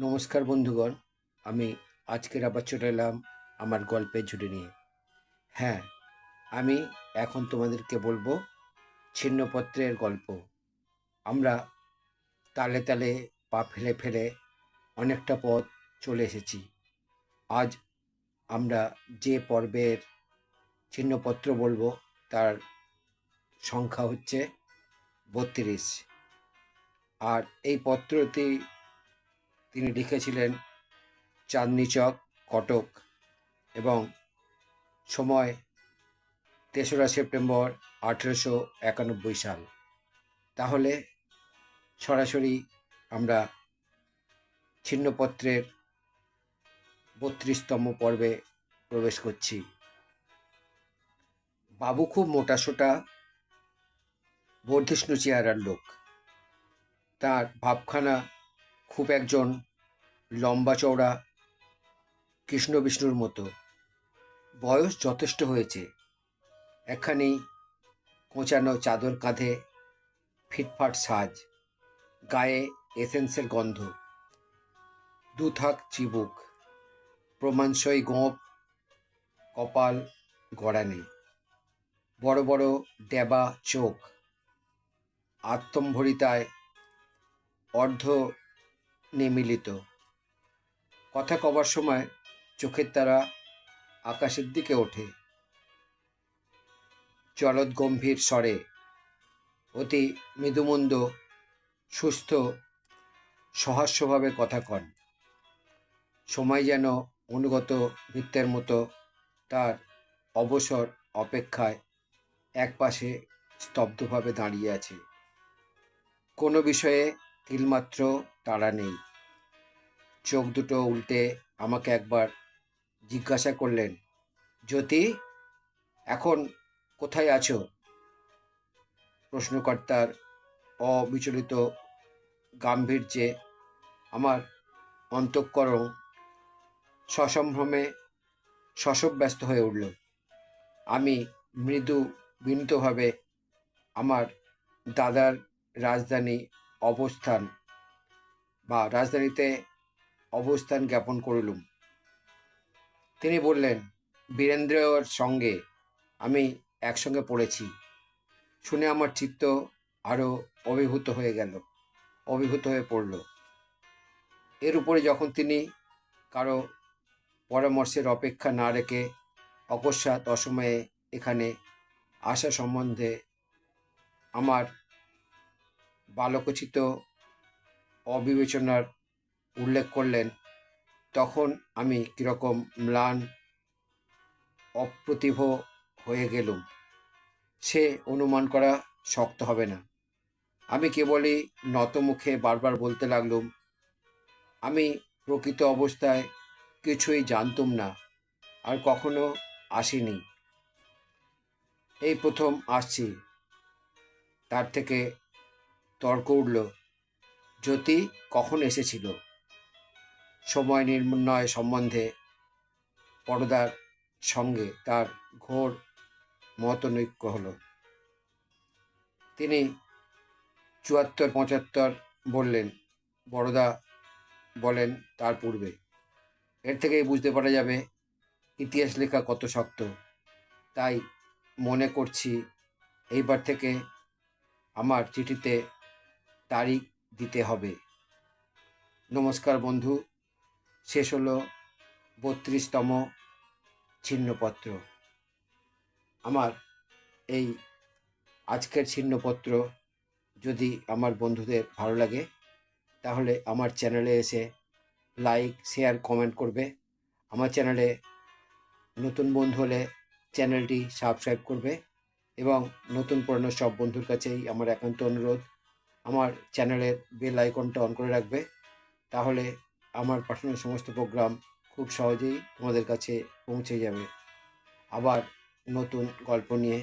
নমস্কার বন্ধুগণ, আমি আজকের আবার চলে এলাম আমার গল্পের ঝুড়ি নিয়ে। হ্যাঁ আমি এখন তোমাদেরকে বলব ছিন্নপত্রের গল্প। আমরা তালে তালে পা ফেলে ফেলে অনেকটা পথ চলে এসেছি। আজ আমরা যে পর্বের চিহ্নপত্র বলব তার সংখ্যা হচ্ছে বত্রিশ। আর এই পত্রটি তিনি লিখেছিলেন চাঁদনি চক, কটক এবং সময় তেসরা সেপ্টেম্বর আঠেরোশো একানব্বই সাল। তাহলে সরাসরি আমরা ছিন্নপত্রের বত্রিশতম পর্বে প্রবেশ করছি। বাবু খুব মোটাসোটা বর্ধিষ্ণু চেহারার লোক। তার ভাবখানা খুব একজন লম্বা চওড়া কৃষ্ণ বিষ্ণুর মতো। বয়স যথেষ্ট হয়েছে। একখানি কোঁচানো চাদর কাঁধে ফিটফাট সাজ, গায়ে এসেন্সের গন্ধ। দুথাক চিবুক, প্রমাণসই গোঁপ কপাল গড়ানে বড় বড় ডেবা চোখ, আত্মম্ভরিতায় অর্ধ নিমিলিত। কথা কবার সময় চোখের তারা আকাশের দিকে ওঠে। জলদ গম্ভীর স্বরে, অতি মৃদুমন্দ, সুস্থ সহাস্যভাবে কথা কন। সময় যেন অনুগত বৃত্তের মতো, তার অবসর অপেক্ষায় একপাশে স্তব্ধভাবে দাঁড়িয়ে আছে। কোনো বিষয়ে তিলমাত্র তাড়া নেই। চোখ দুটো উল্টে আমাকে একবার জিজ্ঞাসা করলেন, জ্যোতি, এখন কোথায় আছো? প্রশ্নকর্তার অবিচলিত গাম্ভীর্যে আমার অন্তঃকরণ সসম্ভ্রমে শশব্যস্ত হয়ে উঠল। আমি মৃদু বিনীতভাবে আমার দাদার রাজধানী অবস্থান বা রাজধানীতে অবস্থান জ্ঞাপন করলুম। তিনি বললেন, বীরেন্দ্রর সঙ্গে আমি একসঙ্গে পড়েছি। শুনে আমার চিত্ত আরও অভিভূত হয়ে গেল, অভিভূত হয়ে পড়ল। এর উপরে যখন তিনি কারও পরামর্শের অপেক্ষা না রেখে অকস্মাৎ অসময়ে এখানে আসা সম্বন্ধে আমার বালকোচিত অবিবেচনার উল্লেখ করলেন, তখন আমি কীরকম ম্লান, অপ্রতিভ হয়ে গেলুম। সে অনুমান করা শক্ত হবে না। আমি কেবলই নতমুখে বারবার বলতে লাগলুম, আমি প্রকৃত অবস্থায় কিছুই জানতুম না, আর কখনো আসিনি। এই প্রথম আসছি। তার থেকে তর্ক উঠল। জ্যোতি কখন এসেছিল? সময় নির্ণয় সম্বন্ধে পরদার সঙ্গে তার ঘোর মতনৈক্য হল। তিনি চুয়াত্তর পঁচাত্তর বললেন বড়দা বলেন তার পূর্বে। এর থেকেই বুঝতে পারা যাবে ইতিহাস লেখা কত শক্ত। তাই মনে করছি এইবার থেকে আমার চিঠিতে তারিখ দিতে হবে। নমস্কার বন্ধু, শেষ হলো বত্রিশতম ছিন্নপত্র। আমার এই আজকের ছিন্নপত্র যদি আমার বন্ধুদের ভালো লাগে, তাহলে আমার চ্যানেলে এসে লাইক, শেয়ার, কমেন্ট করবে। আমার চ্যানেলে নতুন বন্ধু হলে চ্যানেলটি সাবস্ক্রাইব করবে এবং নতুন পুরনো সব বন্ধুর কাছেই আমার একান্ত অনুরোধ। আমার চ্যানেলের বেল আইকনটা অন করে রাখবে। তাহলে আমার পাঠানো সমস্ত প্রোগ্রাম খুব সহজেই তোমাদের কাছে পৌঁছে যাবে। আবার নতুন গল্প নিয়ে,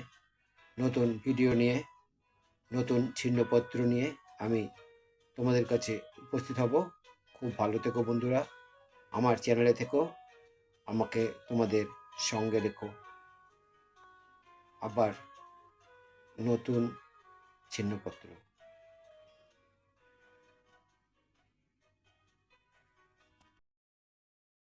নতুন ভিডিও নিয়ে, নতুন ছিন্নপত্র নিয়ে আমি তোমাদের কাছে উপস্থিত হব। খুব ভালো থেকো বন্ধুরা, আমার চ্যানেলে থেকো, আমাকে তোমাদের সঙ্গে রেখো। আবার নতুন ছিন্নপত্র।